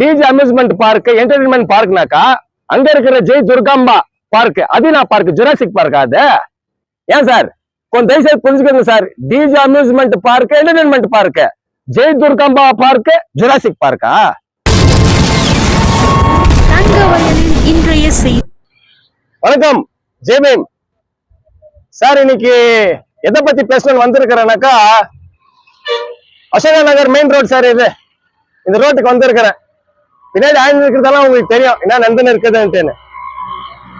டிஜி amusement park entertainment பார்க்னாக்கா அங்க இருக்கிற Jai Durgamba park Athena park Jurassic park அது? ஏன் சார் கொஞ்சம் தயவு செய்து புரிஞ்சுக்கோங்க sir DG amusement park entertainment park Jai Durgamba park Jurassic பார்க்கா வணக்கம் ஜெய்பீம் சார் இன்னைக்கு எதை பத்தி பேசணும்னு வந்திருக்கிறேனாக்கா Ashoka Nagar main road sir இது. இந்த ரோட்டுக்கு வந்திருக்கிறேன். பின்னாடி ஆயுதம் இருக்கிறதெல்லாம் உங்களுக்கு தெரியும். என்ன நந்தன் இருக்குதுன்ட்டுன்னு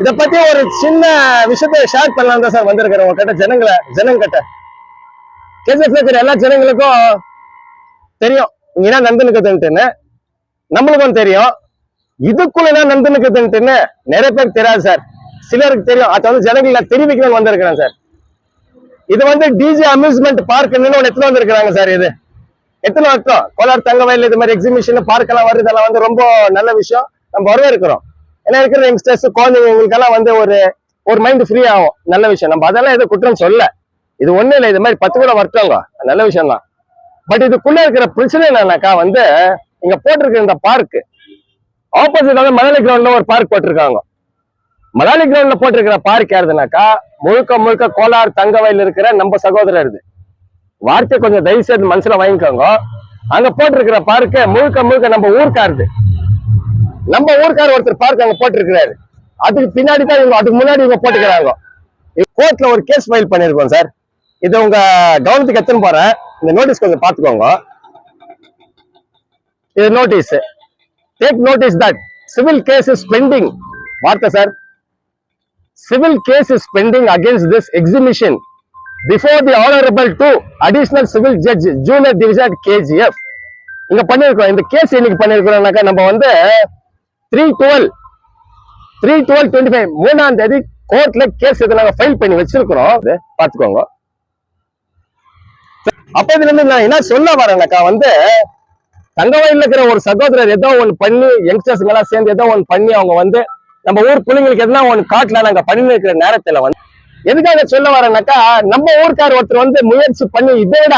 இத பத்தி ஒரு சின்ன விஷயத்த ஷேர் பண்ணலாம் தான் சார் வந்திருக்கிறேன் உங்ககிட்ட ஜனங்களை ஜனங்கிட்ட கேஜிஎஃப்ல இருக்கிற எல்லா ஜனங்களுக்கும் தெரியும். இங்க என்ன நந்தன் இருக்குதுன்ட்டுன்னு நம்மளுக்கும் தெரியும். இதுக்குள்ள என்ன நடந்துனுக்குதுன்ட்டுன்னு நிறைய பேருக்கு தெரியாது சார். சிலருக்கு தெரியும். அதை வந்து ஜனங்களை தெரிவிக்கணும்னு வந்திருக்கிறேன் சார். இது வந்து டிஜி அம்யூஸ்மெண்ட் பார்க்னு ஒன்று எத்தனை வந்திருக்கிறாங்க சார் இது. எத்தனை வருஷம் கோலார் தங்கவயல் இது மாதிரி எக்ஸிபிஷன் பார்க்கெல்லாம் வருது வந்து ரொம்ப நல்ல விஷயம். நம்ம வரவேற்கிறோம் ஏன்னா இருக்கிற யங்ஸ்டர்ஸ் குழந்தைங்களுக்கெல்லாம் வந்து ஒரு ஒரு மைண்ட் ஃப்ரீ ஆகும். நல்ல விஷயம். நம்ம அதெல்லாம் எதுவும் குற்றம் சொல்ல. இது ஒண்ணும் இல்லை. இது மாதிரி பத்து கூட வரட்டோங்க நல்ல விஷயம் தான் பட் இதுக்குள்ள இருக்கிற பிரச்சனை என்னன்னாக்கா வந்து இங்க போட்டிருக்கிற இந்த பார்க் ஆப்போசிட் வந்து மணாலி கிரவுண்ட்ல ஒரு பார்க் போட்டிருக்காங்க. மணாலி கிரவுண்ட்ல போட்டிருக்கிற பார்க் யாருதுனாக்கா முழுக்க முழுக்க கோலார் தங்கவயில் இருக்கிற நம்ம சகோதரர் இது. வார்த்தை கொஞ்சம் தயவு செய்து மனசுல வாங்கிக்கோங்க. அங்க போட்டிருக்கிற பார்க்க முழுக்க முழுக்க நம்ம ஊர்க்காரது நம்ம ஊர்க்கார ஒருத்தர் பார்க்க அங்க போட்டிருக்கிறாரு. அதுக்கு பின்னாடி தான் இவங்க அதுக்கு முன்னாடி இவங்க போட்டுக்கிறாங்க கோர்ட்ல ஒரு கேஸ் ஃபைல் பண்ணிருக்கோம் சார் இது உங்க கவனத்துக்கு எத்தனை போறேன். இந்த நோட்டீஸ் கொஞ்சம் பாத்துக்கோங்க இது notice take notice that civil case is pending வார்த்தை sir civil case is pending against this exhibition before the honourable to additional civil judge junior division KGF இங்க பண்ணிருக்கோம் இந்த கேஸ் இன்னைக்கு பண்ணிருக்கிறோம்னாக்கா நம்ம வந்து three twelve three twelve twenty five மூணாம் தேதி கோர்ட்ல கேஸ் இதை நாங்க ஃபைல் பண்ணி வச்சிருக்கிறோம் பாத்துக்கோங்க அப்ப இதுல இருந்து நான் என்ன சொல்ல வரேனாக்கா வந்து தங்கவயல்ல இருக்கிற ஒரு சகோதரர் ஏதோ ஒன்று பண்ணி யங்ஸ்டர்ஸ் எல்லாம் சேர்ந்து ஏதோ ஒன்று பண்ணி அவங்க வந்து நம்ம ஊர் பிள்ளைங்களுக்கு எதனா ஒன்று காட்டுல நாங்க பண்ணி இருக்கிற நேரத்துல வந்து எதுக்காக சொல்ல வரேன்னாக்கா நம்ம ஊருக்கார் ஒருத்தர் வந்து முயற்சி பண்ணி இதை விட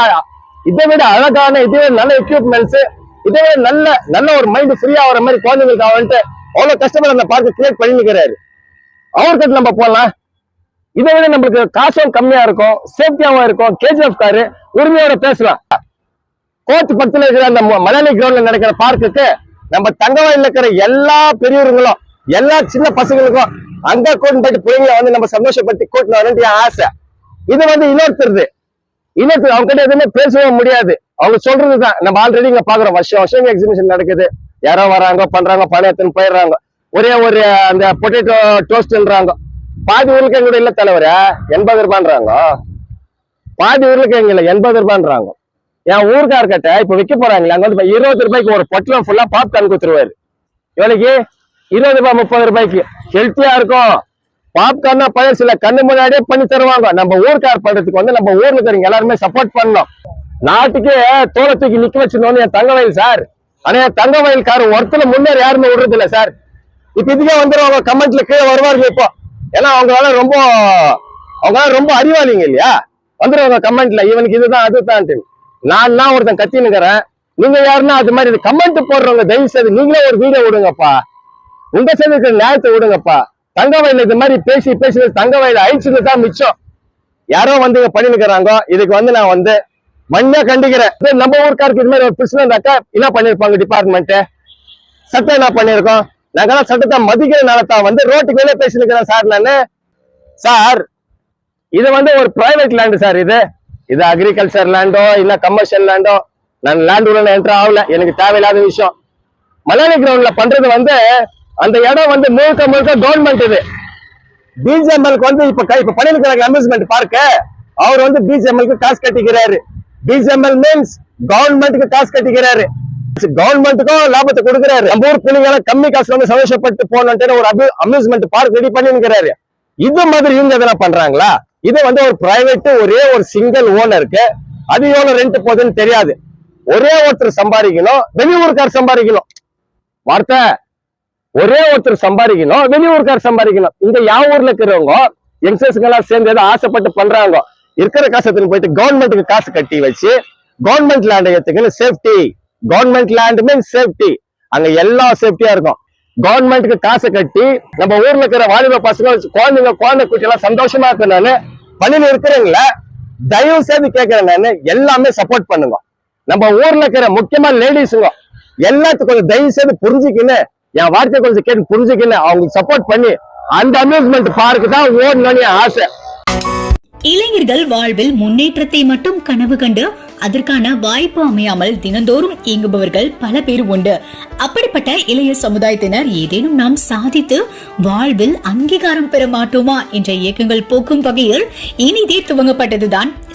இதை விட அழகான இதே நல்ல எக்யூப்மெண்ட்ஸ் இதே நல்ல நல்ல ஒரு மைண்ட் ஃப்ரீ ஆகிற மாதிரி குழந்தைங்களுக்கு வந்துட்டு அவ்வளவு கஷ்டப்பட அந்த பார்க்க கிரியேட் பண்ணிக்கிறாரு அவர்கிட்ட நம்ம போகலாம் இதை விட நம்மளுக்கு காசும் கம்மியா இருக்கும் சேஃப்டியாவும் இருக்கும் கேஜிஎஃப் காரு உரிமையோட பேசலாம். கோர்ட் பக்கத்தில் இருக்கிற அந்த ம- கிரவுண்ட்ல நடக்கிற பார்க்குக்கு நம்ம தங்கவயல்ல இருக்கிற எல்லா பெரியவர்களும் எல்லா சின்ன பசங்களுக்கும் அந்த கூட்டு போயிட்டு பிள்ளைங்களை வந்து நம்ம சந்தோஷப்படுத்தி கூட்டிட்டு ஆசை. இது வந்து இன்னொருத்தருது. இன்னொருத்தர் அவங்க கிட்ட எதுவுமே பேசவே முடியாது. அவங்க சொல்றதுதான். நம்ம ஆல்ரெடி இங்க பாக்குறோம் வருஷம் வருஷம் எக்ஸிபிஷன் நடக்குது. யாரோ வராங்க பண்றாங்க பணம் எடுத்துன்னு போயிடுறாங்க. ஒரே ஒரு அந்த பொட்டேட்டோ டோஸ்ட்ன்றாங்க பாதி ஊருக்கு கூட இல்ல தலைவர். எண்பது ரூபான்றாங்க. பாதி உருளைக்கிழங்கு இல்ல எண்பது ரூபான்றாங்க. என் ஊருக்கார்கிட்ட இப்ப விற்க போறாங்களே அங்க வந்து இருபது ரூபாய்க்கு ஒரு பொட்டலம் ஃபுல்லா பாப்கார்ன் கொடுத்துருவாரு. இவளுக்கு இருபது ரூபாய் முப்பது ரூபாய்க்கு. ஹெல்த்தியா இருக்கும். பாப்கார்னா பழசுல கண்ணு முன்னாடியே பண்ணி தருவாங்க. நம்ம ஊர்க்கார் பண்றதுக்கு வந்து நம்ம ஊர்ல இருக்கிறவங்க எல்லாருமே சப்போர்ட் பண்ணணும். நாட்டுக்கு தோலை தூக்கி நிக்க வச்சிருந்தோன்னு என் தங்க வயல் சார். ஆனா என் தங்க வயல்கார் ஒருத்தர முன்னேறி யாருமே விடுறது இல்ல சார். இப்ப இதுக்கே வந்துருவாங்க கமெண்ட்ல கீழே வருவார்கள் இப்போ. ஏன்னா அவங்களால ரொம்ப அவங்களால ரொம்ப அறிவாளிங்க இல்லையா? வந்துருவாங்க கமெண்ட்ல இவனுக்கு இதுதான் அதுதான் நான் தான் ஒருத்தன் கத்தினுக்கிறேன் நீங்க யாருன்னா அது மாதிரி கமெண்ட் போடுறவங்க தயவு செய்து நீங்களே ஒரு வீடியோ விடுங்கப்பா. உங்க சைடு இருக்கிற நேரத்தை விடுங்கப்பா. தங்க வயல இது மாதிரி பேசி பேசி தங்க வயல அழிச்சுட்டு தான் மிச்சம். யாரோ வந்து இங்க பண்ணிருக்கிறாங்க இதுக்கு வந்து நான் வந்து மண்ணா கண்டிக்கிறேன். நம்ம ஊருக்காருக்கு இது மாதிரி ஒரு பிரச்சனை இருந்தாக்கா என்ன பண்ணிருப்பாங்க டிபார்ட்மெண்ட் சட்டம் என்ன பண்ணிருக்கோம்? நாங்கெல்லாம் சட்டத்தை மதிக்கிறனால தான் வந்து ரோட்டுக்கு வெளியே பேசிருக்கிறேன் சார் நானு. சார் இது வந்து ஒரு பிரைவேட் லேண்டு சார் இது. இது அக்ரிகல்ச்சர் லேண்டோ இல்ல கமர்ஷியல் லேண்டோ நான் லேண்ட் உள்ள என்ட்ரு ஆகல. எனக்கு தேவையில்லாத விஷயம். மலையாளி கிரவுண்ட்ல பண்றது வந்து அந்த இடம் வந்து முழுக்க முழுக்க கவர்மெண்ட் இது. பிஜிஎம்எல்க்கு வந்து இப்ப இப்ப பண்ணிருக்கிறாங்க அம்யூஸ்மெண்ட் பார்க்க அவர் வந்து பிஜிஎம்எல்க்கு காசு கட்டிக்கிறாரு. பிஜிஎம்எல் மீன்ஸ் கவர்மெண்ட்டுக்கு காசு கட்டிக்கிறாரு. கவர்மெண்ட்டுக்கும் லாபத்தை கொடுக்குறாரு. நம்ம ஊர் பிள்ளைங்க கம்மி காசுல வந்து சந்தோஷப்பட்டு போனோன்ட்டு ஒரு அம்யூஸ்மெண்ட் பார்க் ரெடி பண்ணிருக்கிறாரு இது மாதிரி இவங்க எதனா பண்றாங்களா? இது வந்து ஒரு பிரைவேட் ஒரே ஒரு சிங்கிள் ஓனருக்கு அது எவ்வளவு ரெண்ட் போகுதுன்னு தெரியாது. ஒரே ஒருத்தர் சம்பாதிக்கணும் வெளியூருக்கார் சம்பாதிக்கணும். வார்த்தை? ஒரே ஒருத்தர் சம்பாதிக்கணும் வெளியூருக்கார் சம்பாதிக்கணும். இங்க யா ஊர்ல இருக்கிறவங்க யங்ஸ்டர்ஸ்ங்க எல்லாம் சேர்ந்து ஏதோ ஆசைப்பட்டு பண்றாங்க. இருக்கிற காசு போயிட்டு கவர்மெண்ட்டுக்கு காசு கட்டி வச்சு கவர்மெண்ட் லேண்ட் எடுத்துக்கணும் safety government land mean safety அங்க எல்லா சேஃப்டியா இருக்கும். கவர்மெண்ட்டுக்கு காசு கட்டி நம்ம ஊர்ல இருக்கிற வாலிப பசங்க குழந்தைங்க குழந்தை குட்டி எல்லாம் சந்தோஷமா இருக்கணும்னு நானு இருக்கிறவங்கள தயவு செய்து கேட்கிறேன் எல்லாமே சப்போர்ட் பண்ணுங்க. நம்ம ஊர்ல இருக்கிற முக்கியமா லேடிஸுங்க எல்லாத்துக்கும் கொஞ்சம் தயவு செய்து புரிஞ்சுக்கின்னு என் வார்த்தை கொஞ்சம் கேட்டு புரிஞ்சுக்கல அவங்களுக்கு சப்போர்ட் பண்ணி அந்த அம்யூஸ்மெண்ட் பார்க்கு தான் ஓடணும்னு ஆசை. இளைஞர்கள் வாழ்வில் முன்னேற்றத்தை மட்டும் கனவு கண்டு அதற்கான வாய்ப்பு அமையாமல் தினந்தோறும் இயங்குபவர்கள் பல பேர் உண்டு. அப்படிப்பட்ட இளைய சமுதாயத்தினர் ஏதேனும் நாம் சாதித்து வாழ்வில் அங்கீகாரம் பெற மாட்டோமா என்ற இயக்கங்கள் போக்கும் வகையில் இனிதே துவங்கப்பட்டதுதான்